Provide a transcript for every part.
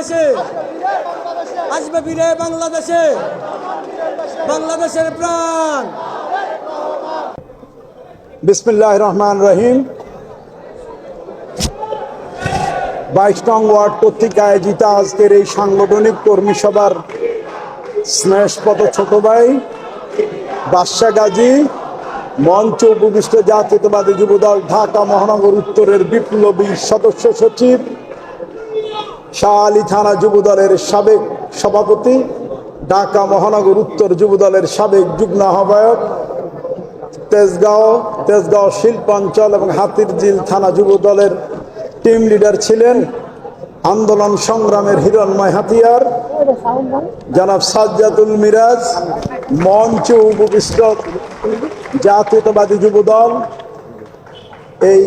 বাংলাদেশে। আসবে ফিরে বাংলাদেশে। বাংলাদেশের প্রাণ। বিসমিল্লাহ রহমান রহিম। বাইশ নং ওয়ার্ড কর্তৃক আয়োজিত আজকের এই সাংগঠনিক কর্মী সভার স্নেহপদ ছোট ভাই বাদশা গাজী, মঞ্চ উপবিষ্ট জাতীয়তাবাদী যুবদল, ঢাকা মহানগর উত্তরের বিপ্লবী সদস্য সচিব শাহ থানা যুবদলের সাবেক সভাপতি, ঢাকা মহানগর উত্তর যুবদলের সাবেক যুগ্ম আহ্বায়ক, তেজগাঁও তেজগাঁও শিল্পাঞ্চল এবং হাতিরঝিল থানা যুব দলের টিম লিডার ছিলেন আন্দোলন সংগ্রামের হিরণময় হাতিয়ার, জনাব সাজ্জাতুল মিরাজ, মঞ্চ উপবিষ্ট জাতীয়তাবাদী যুবদল, এই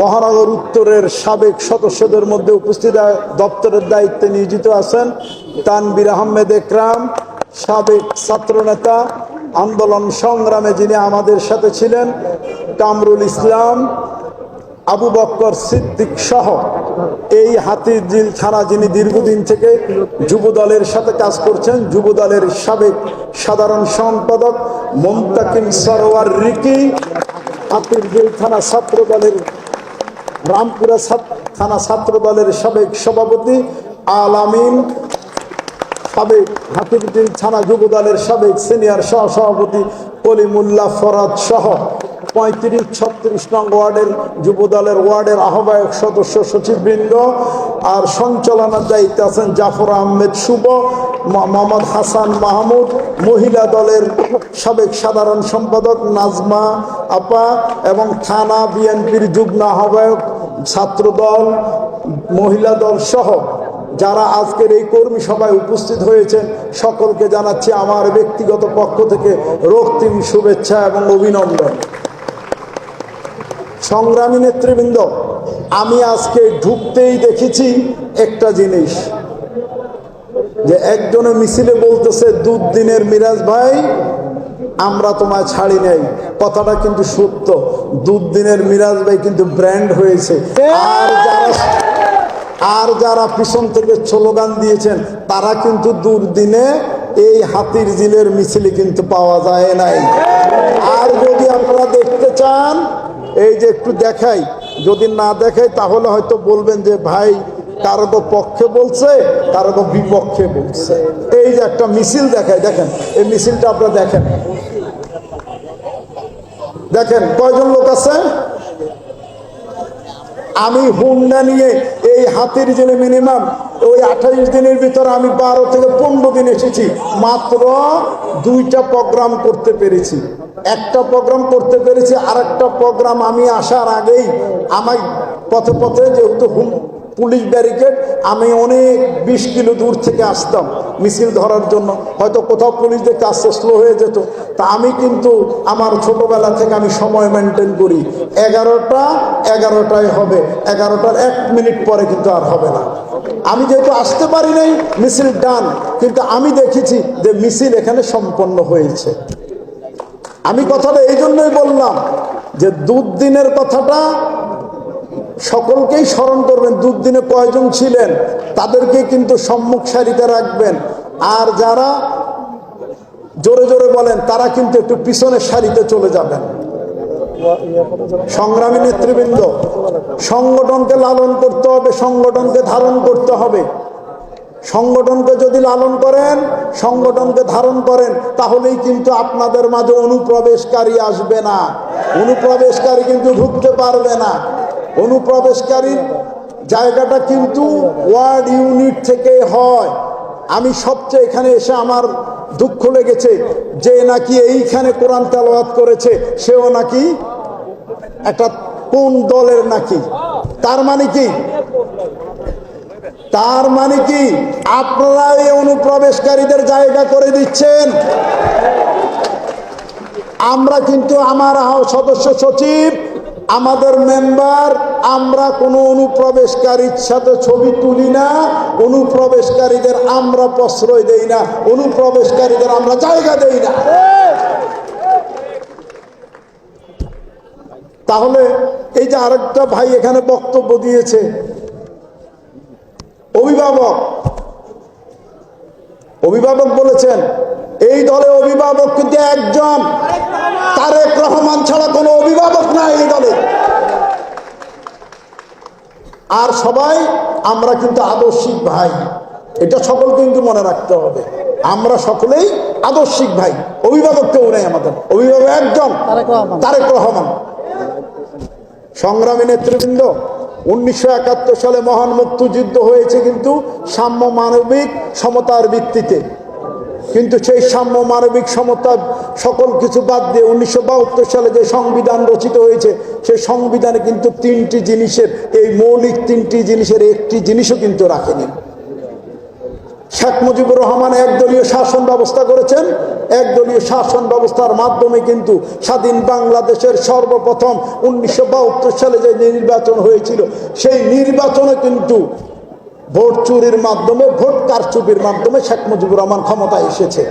মহানগর উত্তরের সাবেক সদস্যদের মধ্যে উপস্থিত দপ্তরের দায়িত্বে নিয়োজিত আছেন তানবির আহমেদ একরাম, সাবেক ছাত্রনেতা, আন্দোলন সংগ্রামে যিনি আমাদের সাথে ছিলেন, কামরুল ইসলাম, আবু বক্কর সিদ্দিক সহ এই হাতিরঝিল থানা যিনি দীর্ঘদিন থেকে যুব দলের সাথে কাজ করছেন যুব দলের সাবেক সাধারণ সম্পাদক মমতাকিম সরোয়ার রিকি হাতিরঝিল থানা ছাত্র দলের রামপুরা থানা ছাত্র দলের সাবেক সভাপতি আল আমিন, সাবেক হাতিরদিন থানা যুব দলের সাবেক সিনিয়র সহ সভাপতি কলিমুল্লাহ ফরাদ সহ পঁয়ত্রিশ, ছত্রিশ নং ওয়ার্ডের যুব দলের ওয়ার্ডের আহ্বায়ক সদস্য সচিববৃন্দ আর সঞ্চালনার দায়িত্বে আছেন জাফর আহমেদ শুভ মোহাম্মদ হাসান মাহমুদ, মহিলা দলের সাবেক সাধারণ সম্পাদক নাজমা আপা এবং থানা বিএনপির যুগ্ম আহ্বায়ক, ছাত্রদল, মহিলা দল সহ যারা আজকের এই কর্মী সভায় উপস্থিত হয়েছেন, সকলকে জানাচ্ছি আমার ব্যক্তিগত পক্ষ থেকে রক্তিম শুভেচ্ছা এবং অভিনন্দন। সংগ্রামী নেতৃবৃন্দ, আমি আজকে ঢুকতেই দেখেছি একটা জিনিস, যে একজনে মিছিলে বলতেছে দুদিনের মিরাজ ভাই আমরা তোমায় ছাড়ি নাই। কথাটা কিন্তু সত্য। দুধ দিনের মিরাজ ভাই কিন্তু ব্র্যান্ড হয়েছে। আর যারা আর যারা পিছন থেকে স্লোগান দিয়েছেন, তারা কিন্তু দুর্দিনে এই হাতির জিলের মিছিলে কিন্তু পাওয়া যায় নাই। আর যদি আপনারা দেখতে চান, এই যে একটু দেখাই, যদি না দেখাই, তাহলে হয়তো বলবেন যে, ভাই কারও পক্ষে বলছে কারও বিপক্ষে বলছে। এই যে একটা মিছিল দেখায়, দেখেন, এই মিছিলটা আপনারা দেখেন। দেখেন, কয়জন লোক আছে? আমি হুন্ডা নিয়ে এই হাতির জেলে মিনিমাম ওই আঠাইশ দিনের ভিতরে আমি বারো থেকে পনেরো দিন এসেছি। মাত্র দুইটা প্রোগ্রাম করতে পেরেছি। একটা প্রোগ্রাম করতে পেরেছি আর একটা প্রোগ্রাম আমি আসার আগেই আমার পথে পথে যেহেতু পুলিশ ব্যারিকেড, আমি অনেক বিশ কিলো দূর থেকে আসতাম মিছিল ধরার জন্য। হয়তো কোথাও পুলিশ দেখতে আসতে স্লো হয়ে যেত। তা আমি কিন্তু আমার ছোটবেলা থেকে আমি সময় মেনটেন করি। এগারোটা, এগারোটায় হবে। এগারোটার এক মিনিট পরে কিন্তু আর হবে না। আমি যেহেতু আসতে পারি নাই, মিছিল ডান। কিন্তু আমি দেখেছি যে মিছিল এখানে সম্পন্ন হয়েছে। আমি কথাটা এই জন্যই বললাম যে দুদিনের কথাটা সকলকেই স্মরণ করবেন, দুদিনে কয়জন ছিলেন তাদেরকে কিন্তু সম্মুখ সারিতে রাখবেন। আর যারা জোরে জোরে বলেন, তারা কিন্তু একটু পিছনের সারিতে চলে যাবেন। সংগ্রামী নেতৃবৃন্দ, সংগঠনকে লালন করতে হবে, সংগঠনকে ধারণ করতে হবে। সংগঠনকে যদি লালন করেন, সংগঠনকে ধারণ করেন, তাহলেই কিন্তু আপনাদের মাঝে অনুপ্রবেশকারী আসবে না। অনুপ্রবেশকারী কিন্তু ঢুকতে পারবে না। অনুপ্রবেশকারীর জায়গাটা কিন্তু ওয়ার্ড ইউনিট থেকে হয়। আমি সবচেয়ে এখানে এসে আমার দুঃখ লেগেছে যে নাকি এইখানে কোরআন তেলাওয়াত করেছে, সেও নাকি একটা কোন দলের নাকি? তার মানে কি? তার মানে কি? আপনারা এই অনুপ্রবেশকারীদের জায়গা করে দিচ্ছেন। আমরা কিন্তু আমার সদস্য সচিব আমাদের মেম্বার, আমরা কোনো অনুপ্রবেশকারীর সাথে ছবি তুলি না, অনুপ্রবেশকারীদের আমরা প্রশ্রয় দেই না, অনুপ্রবেশকারীদের আমরা জায়গা দেই না। তাহলে এই যে আরেকটা ভাই এখানে বক্তব্য দিয়েছে, অভিভাবক অভিভাবক বলেছেন এই দলে অভিভাবক কিন্তু একজন। তারেক রহমান ছাড়া কোনো অভিভাবক নাই এই দলে। আর সবাই আমরা কিন্তু আদর্শিক ভাই। এটা সকলকে কিন্তু মনে রাখতে হবে। আমরা সকলেই আদর্শিক ভাই। অভিভাবক কেউ নেই আমাদের। অভিভাবক একজন তারেক রহমান। সংগ্রামী নেতৃবৃন্দ উনিশশো একাত্তর সালে মহান মুক্তিযুদ্ধ হয়েছে কিন্তু সাম্য মানবিক সমতার ভিত্তিতে। কিন্তু সেই সাম্য মানবিক সমতা সকল কিছু বাদ দিয়ে উনিশশো বাহাত্তর সালে যে সংবিধান রচিত হয়েছে, সেই সংবিধানে কিন্তু তিনটি জিনিসের, এই মৌলিক তিনটি জিনিসের একটি জিনিসও কিন্তু রাখেনি। শেখ মুজিবুর রহমান একদলীয় শাসন ব্যবস্থা করেছেন। একদলীয় শাসন ব্যবস্থার মাধ্যমে কিন্তু স্বাধীন বাংলাদেশের সর্বপ্রথম উনিশশো বাহাত্তর সালে যে নির্বাচন হয়েছিল, সেই নির্বাচনে কিন্তু ভোট চুরির মাধ্যমে, ভোট কারচুপির মাধ্যমে শেখ মুজিবুর রহমান ক্ষমতায় এসেছে।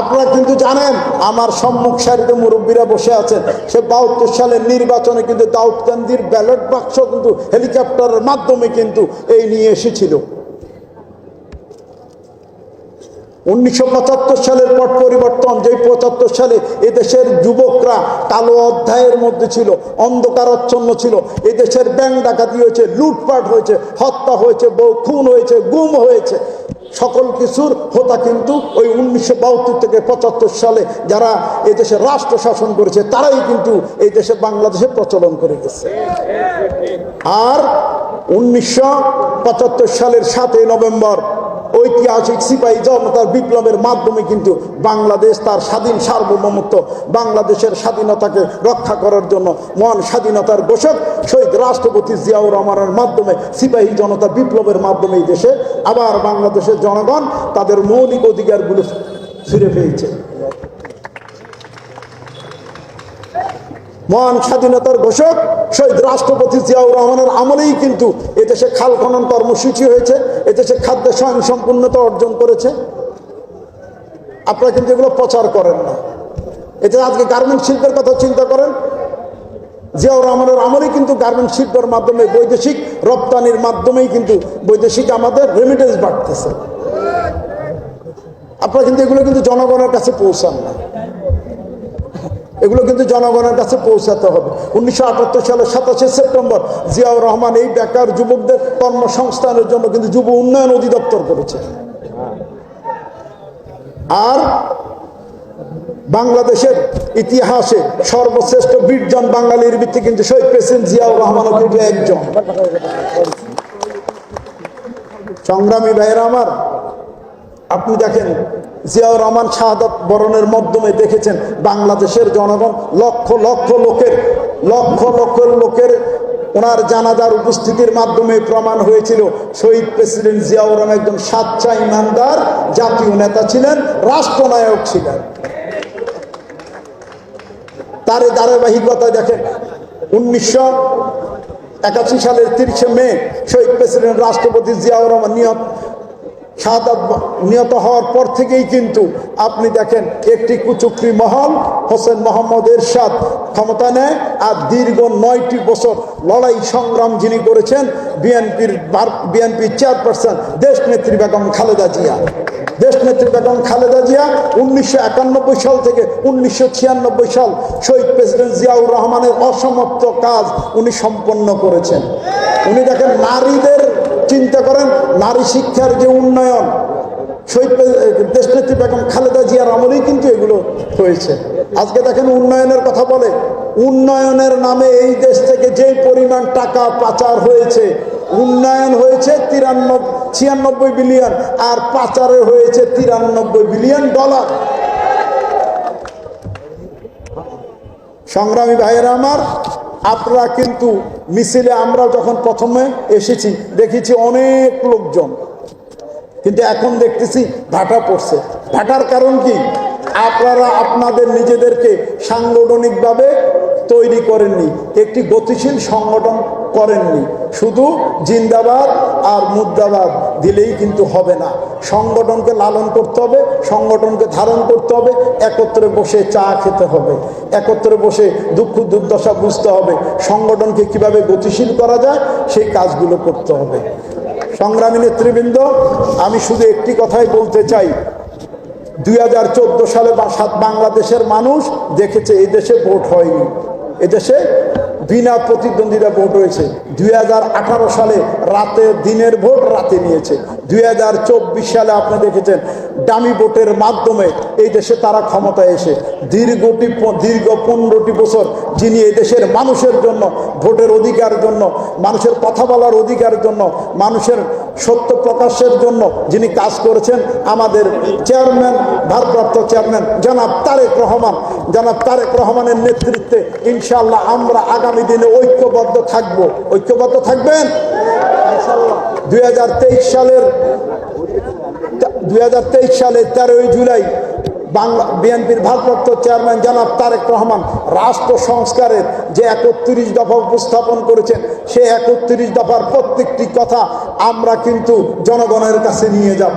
আপনারা কিন্তু জানেন, আমার সম্মুখ সারিতে মুরব্বীরা বসে আছেন। সে বাহাত্তর সালের নির্বাচনে কিন্তু দাউদকান্দির ব্যালট বাক্স কিন্তু হেলিকপ্টারের মাধ্যমে কিন্তু এই নিয়ে এসেছিল। উনিশশো পঁচাত্তর সালের পট পরিবর্তন, যেই পঁচাত্তর সালে এদেশের যুবকরা কালো অধ্যায়ের মধ্যে ছিল, অন্ধকারাচ্ছন্ন ছিল, এদেশের ব্যাংক ডাকাতি হয়েছে, লুটপাট হয়েছে, হত্যা হয়েছে, বউ খুন হয়েছে, গুম হয়েছে, সকল কিছুর হোতা কিন্তু ওই উনিশশো বাহাত্তর থেকে পঁচাত্তর সালে যারা এই দেশে রাষ্ট্র শাসন করেছে, তারাই কিন্তু এই দেশে বাংলাদেশে প্রচলন করে গেছে। আর উনিশশো পঁচাত্তর সালের সাতই নভেম্বর ঐতিহাসিক সিপাহী জনতার বিপ্লবের মাধ্যমে কিন্তু বাংলাদেশ তার স্বাধীন সার্বভৌমত্ব, বাংলাদেশের স্বাধীনতাকে রক্ষা করার জন্য মহান স্বাধীনতার ঘোষক শহীদ রাষ্ট্রপতি জিয়াউর রহমানের মাধ্যমে সিপাহী জনতা বিপ্লবের মাধ্যমে দেশে আবার বাংলাদেশের জনগণ তাদের মৌলিক অধিকারগুলো ফিরে পেয়েছে মহান স্বাধীনতার ঘোষক শহীদ রাষ্ট্রপতি জিয়াউর রহমানের আমলেই কিন্তু এদেশে খাল খনন কর্মসূচি হয়েছে এদেশে খাদ্য স্বয়ং সম্পূর্ণতা অর্জন করেছে। আপনারা কিন্তু এগুলো প্রচার করেন না। এতে আজকে গার্মেন্ট শিল্পের কথা চিন্তা করেন, জিয়াউর রহমানের আমলেই কিন্তু গার্মেন্ট শিল্পের মাধ্যমে বৈদেশিক রপ্তানির মাধ্যমেই কিন্তু বৈদেশিক আমাদের রেমিটেন্স বাড়তেছে। আপনারা কিন্তু এগুলো কিন্তু জনগণের কাছে পৌঁছান না। এগুলো কিন্তু জনগণের কাছে পৌঁছাতে হবে। উনিশশো আটাত্তর সালের সাতাশে সেপ্টেম্বর জিয়াউর রহমান এই বেকার যুবকদের কর্মসংস্থানের জন্য কিন্তু যুব উন্নয়ন অধিদপ্তর করেছে। আর বাংলাদেশের ইতিহাসে সর্বশ্রেষ্ঠ বীরজন বাঙালির ভিত্তি কিন্তু শহীদ প্রেসিডেন্ট জিয়াউর রহমান একজন। সংগ্রামী ভাইয়েরা আমার আপনি দেখেন জিয়াউর রহমান শাহাদত বরণের মাধ্যমে দেখেছেন বাংলাদেশের জনগণ লক্ষ লক্ষ লোকের, লক্ষ লক্ষ লোকের ওনার জানাজার উপস্থিতির মাধ্যমে প্রমাণ হয়েছিল। শহীদ প্রেসিডেন্ট জিয়াউর রহমান একজন সাচ্চা ইমানদার, জাতীয় নেতা ছিলেন, রাষ্ট্রনায়ক ছিলেন। তার ধারাবাহিকতা দেখেন, উনিশশো একাশি সালের তিরিশে মে শহীদ প্রেসিডেন্ট রাষ্ট্রপতি জিয়াউর রহমান নিহত। নিহত হওয়ার পর থেকেই কিন্তু আপনি দেখেন একটি কুচুকরি মহল হোসেন মোহাম্মদ এরশাদ ক্ষমতা নেয় আর দীর্ঘ নয়টি বছর লড়াই সংগ্রাম যিনি করেছেন, বিএনপির বিএনপির চেয়ারপারসন দেশ নেত্রী বেগম খালেদা জিয়া। দেশ নেত্রী বেগম খালেদা জিয়া উনিশশো একানব্বই সাল থেকে উনিশশো ছিয়ানব্বই সাল শহীদ প্রেসিডেন্ট জিয়াউর রহমানের অসমাপ্ত কাজ উনি সম্পন্ন করেছেন। উনি দেখেন নারীদের চিন্তা করেন, নারী শিক্ষার যে উন্নয়ন শহীদ দেশনেত্রী বেগম খালেদা জিয়ার আমলেই কিন্তু এগুলো হয়েছে। আজকে দেখেন উন্নয়নের কথা বলে, উন্নয়নের নামে এই দেশ থেকে যে পরিমাণ টাকা পাচার হয়েছে, উন্নয়ন হয়েছে তিরানব্বই, ছিয়ানব্বই বিলিয়ন, আর পাচারে হয়েছে তিরানব্বই বিলিয়ন ডলার। সংগ্রামী ভাইয়েরা আমার আপনারা কিন্তু মিছিলে আমরা যখন প্রথমে এসেছি, দেখেছি অনেক লোকজন। কিন্তু এখন দেখতেছি ভাটা পড়ছে। ভাটার কারণ কি? আপনারা আপনাদের নিজেদেরকে সাংগঠনিকভাবে তৈরি করেননি, একটি গতিশীল সংগঠন করেননি। শুধু জিন্দাবাদ আর মুদ্রাবাদ দিলেই কিন্তু হবে না। সংগঠনকে লালন করতে হবে, সংগঠনকে ধারণ করতে হবে, একত্রে বসে চা খেতে হবে, একত্রে বসে দুঃখ দুর্দশা বুঝতে হবে, সংগঠনকে কীভাবে গতিশীল করা যায়, সেই কাজগুলো করতে হবে। সংগ্রামী নেতৃবৃন্দ, আমি শুধু একটি কথাই বলতে চাই। দুই হাজার চোদ্দ সালে বা সাত বাংলাদেশের মানুষ দেখেছে এই দেশে ভোট হয়নি। এদেশে বিনা প্রতিদ্বন্দ্বিতা ভোট হয়েছে। দুই হাজার আঠারো সালে রাতে দিনের ভোট রাতে নিয়েছে। দুই হাজার চব্বিশ সালে আপনি দেখেছেন ডামি ভোটের মাধ্যমে এই দেশে তারা ক্ষমতায় এসে দীর্ঘটি দীর্ঘ পনেরোটি বছর যিনি এই দেশের মানুষের জন্য, ভোটের অধিকার জন্য, মানুষের কথা বলার অধিকার জন্য, মানুষের সত্য প্রকাশের জন্য যিনি কাজ করেছেন আমাদের চেয়ারম্যান, ভারপ্রাপ্ত চেয়ারম্যান জানাব তারেক রহমান। জানাব তারেক রহমানের নেতৃত্বে ইনশাল্লাহ আমরা আগামী দিনে ঐক্যবদ্ধ থাকব। ঐক্যবদ্ধ থাকবেন? দুই হাজার তেইশ সালের দুই হাজার তেইশ সালে তেরোই জুলাই বাংলা বিএনপির ভারপ্রাপ্ত চেয়ারম্যান জনাব তারেক রহমান রাষ্ট্র সংস্কারের যে একত্রিশ দফা উপস্থাপন করেছেন সেই একত্রিশ দফার প্রত্যেকটি কথা আমরা কিন্তু জনগণের কাছে নিয়ে যাব।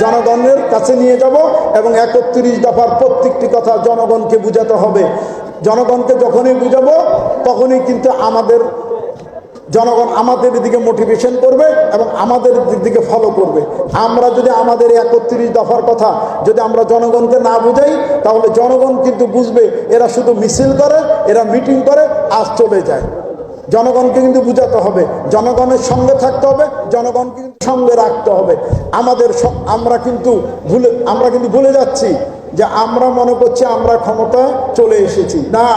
জনগণের কাছে নিয়ে যাব এবং একত্রিশ দফার প্রত্যেকটি কথা জনগণকে বুঝাতে হবে। জনগণকে যখনই বুঝাবো, তখনই কিন্তু আমাদের জনগণ আমাদের দিকে মোটিভেশন করবে এবং আমাদের দিকে ফলো করবে। আমরা যদি আমাদের একত্রিশ দফার কথা যদি আমরা জনগণকে না বুঝাই, তাহলে জনগণ কিন্তু বুঝবে এরা শুধু মিছিল করে, এরা মিটিং করে, আজ চলে যায়। জনগণকে কিন্তু বুঝাতে হবে। জনগণের সঙ্গে থাকতে হবে, জনগণকে কিন্তু সঙ্গে রাখতে হবে। আমাদের আমরা কিন্তু ভুলে, আমরা কিন্তু ভুলে যাচ্ছি যে আমরা মনে করছি আমরা ক্ষমতায় চলে এসেছি। না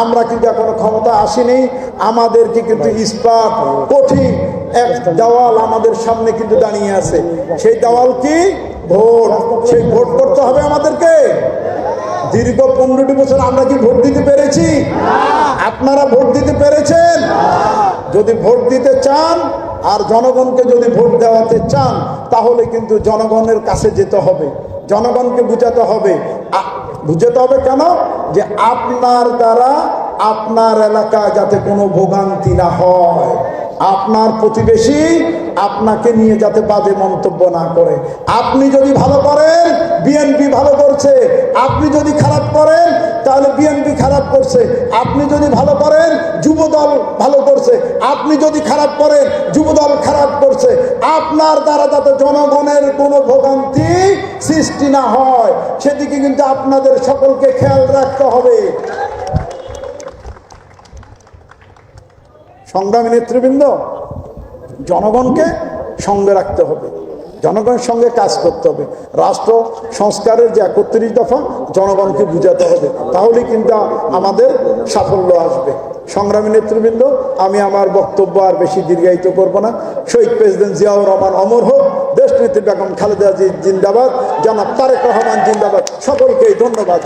আমরা কিন্তু এখনও ক্ষমতা আসিনি। আমাদেরকে কিন্তু ইস্পাত কঠিন, এক দেওয়াল আমাদের সামনে কিন্তু দাঁড়িয়ে আছে। সেই দেওয়াল কি? ভোট। সেই ভোট করতে হবে আমাদেরকে। দীর্ঘ পনেরোটি বছর আমরা কি ভোট দিতে পেরেছি? আপনারা ভোট দিতে পেরেছেন? যদি ভোট দিতে চান আর জনগণকে যদি ভোট দেওয়াতে চান, তাহলে কিন্তু জনগণের কাছে যেতে হবে। জনগণকে বুঝাতে হবে। বুঝাতে হবে কেন? যে আপনার দ্বারা আপনার এলাকায় যাতে কোনো ভোগান্তি না হয়। আপনার প্রতিবেশী আপনাকে নিয়ে যাতে বাজে মন্তব্য না করে। আপনি যদি ভালো করেন বিএনপি ভালো করছে। আপনি যদি খারাপ করেন, তাহলে বিএনপি খারাপ করছে। আপনি যদি ভালো করেন, যুবদল ভালো করছে। আপনি যদি খারাপ করেন, যুবদল খারাপ করছে। আপনার দ্বারা যাতে জনগণের কোনো ভোগান্তি সৃষ্টি না হয়, সেদিকে কিন্তু আপনাদের সকলকে খেয়াল রাখতে হবে। সংগ্রামী নেতৃবৃন্দ, জনগণকে সঙ্গে রাখতে হবে। জনগণের সঙ্গে কাজ করতে হবে। রাষ্ট্র সংস্কারের যে একত্রিশ দফা, জনগণকে বুঝাতে হবে। তাহলে কিন্তু আমাদের সাফল্য আসবে। সংগ্রামী নেতৃবৃন্দ, আমি আমার বক্তব্য আর বেশি দীর্ঘায়িত করব না। শহীদ প্রেসিডেন্ট জিয়াউর রহমান অমর হোক দেশ নেত্রী বেগম খালেদা জিন্দাবাদ, জনাব তারেক রহমান জিন্দাবাদ। সকলকেই ধন্যবাদ।